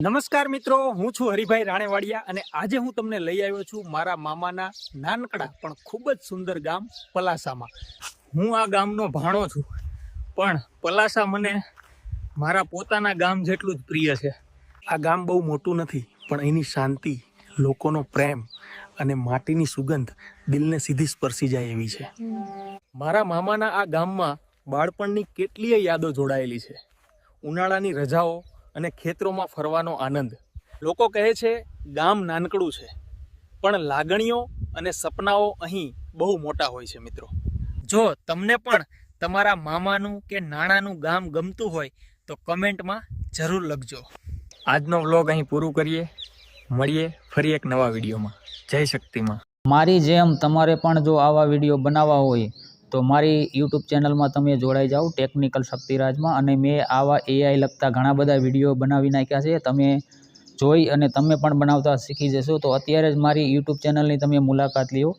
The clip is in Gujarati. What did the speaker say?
નમસ્કાર મિત્રો, હું છું હરિભાઈ રાણેવાડિયા અને આજે હું તમને લઈ આવ્યો છું મારા મામાના નાનકડા પણ ખૂબ જ સુંદર ગામ પલાસામાં. હું આ ગામનો ભાણો છું, પણ પલાસા મને મારા પોતાના ગામ જેટલું જ પ્રિય છે. આ ગામ બહુ મોટું નથી, પણ એની શાંતિ, લોકોનો પ્રેમ અને માટીની સુગંધ દિલને સીધી સ્પર્શી જાય એવી છે. મારા મામાના આ ગામમાં બાળપણની કેટલીય યાદો જોડાયેલી છે. ઉનાળાની રજાઓ અને ખેતરોમાં ફરવાનો આનંદ. લોકો કહે છે, ગામ નાનકડું છે, પણ લાગણીઓ અને સપનાઓ અહીં બહુ મોટા હોય છે મિત્રો. જો તમને પણ તમારા મામાનું કે નાણાનું ગામ ગમતું હોય, તો કમેન્ટમાં જરૂર લખજો. આજનો વ્લોગ અહીં પૂરું કરીએ. મળીએ ફરી એક નવા વિડીયોમાં. જય શક્તિમાં મારી જેમ તમારે પણ જો આવા વીડિયો બનાવવા હોય તો મારી યુટ્યુબ ચેનલમાં તમે જોડાઈ જાઓ ટેકનિકલ શક્તિરાજમાં અને મેં આવા એઆઈ લગતા ઘણા બધા વીડિયો બનાવી નાખ્યા છે. તમે જોઈ અને તમે પણ બનાવતા શીખી જશો. તો અત્યારે જ મારી યુટ્યુબ ચેનલની તમે મુલાકાત લ્યો.